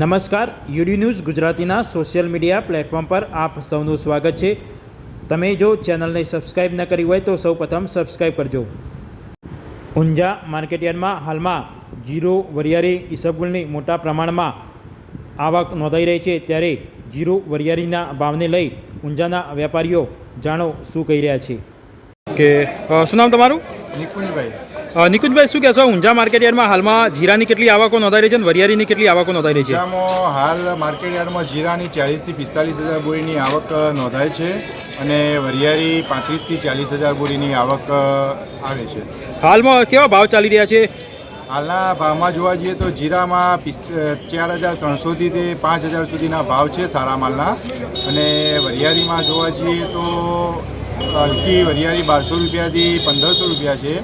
નમસ્કાર UD news ગુજરાતીના social media platform પર આપ સૌનું સ્વાગત છે. તમે જો ચેનલને સબસ્ક્રાઇબ ન કરી હોય તો સૌપ્રથમ સબસ્ક્રાઇબ કરજો. ઊંઝા માર્કેટયાર્ડમાં હાલમાં જીરો વરિયાળી ઈસબગુલની મોટા પ્રમાણમાં આવક નોંધાઈ રહી છે ત્યારે જીરો વરિયાળીના ભાવને લઈ ઊંઝાના વેપારીઓ જાણો શું કહી રહ્યા છે. કે શું નામ તમારું? નિકુંજભાઈ નિકુંજભાઈ શું કહેશો? ઊંઝા માર્કેટયાર્ડમાં હાલમાં જીરાની કેટલી આવકો નોંધાઈ રહી છે અને વરિયાળીની કેટલી આવકો નોંધાઈ રહી છે? હાલ માર્કેટ યાર્ડમાં જીરાની ચાલીસથી પિસ્તાલીસ હજાર બોરીની આવક નોંધાય છે અને વરિયાળી પાંત્રીસથી ચાલીસ હજાર બોરીની આવક આવે છે. હાલમાં કેવા ભાવ ચાલી રહ્યા છે? હાલના ભાવમાં જોવા જઈએ તો જીરામાં ચાર હજાર ત્રણસોથી તે પાંચ હજાર સુધીના ભાવ છે સારા માલના. અને વરિયાળીમાં જોવા જઈએ તો હલકી વરિયાળી બારસો રૂપિયાથી પંદરસો રૂપિયા છે.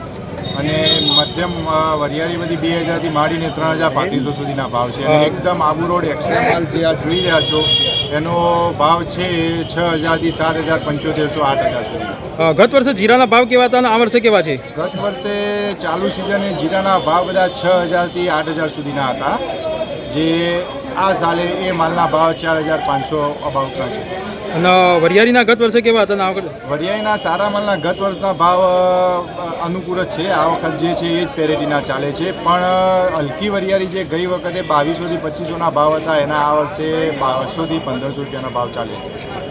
અને મધ્યમ વરિયાળી બધી બે હજારથી માંડીને ત્રણ હજાર પાંત્રીસો સુધીના ભાવ છે. અને એકદમ આબુ રોડ એક્સ્ટ્રા માલ જે આ જોઈ રહ્યા છો એનો ભાવ છે છ હજારથી સાત હજાર પંચોતેરસો આઠ હજાર સુધી. ગત વર્ષે જીરાના ભાવ કેવા હતા અને આ વર્ષે કેવા છે? ગત વર્ષે ચાલુ સિઝને જીરાના ભાવ બધા છ હજારથી આઠ હજાર સુધીના હતા. જે આ સાલે એ માલના ભાવ ચાર હજાર પાંચસો અભાવ છે. અને વરિયાળીના ગત વર્ષે કેવા હતા? આ વખતે? વરિયાળીના સારા માલના ગત વર્ષના ભાવ અનુકૂળ જ છે. આ વખત જે છે એ જ પેરેટીના ચાલે છે. પણ હલકી વરિયાળી જે ગઈ વખતે બાવીસોથી પચીસોના ભાવ હતા, એના આ વર્ષે બારસોથી પંદરસો રૂપિયાના ભાવ ચાલે છે.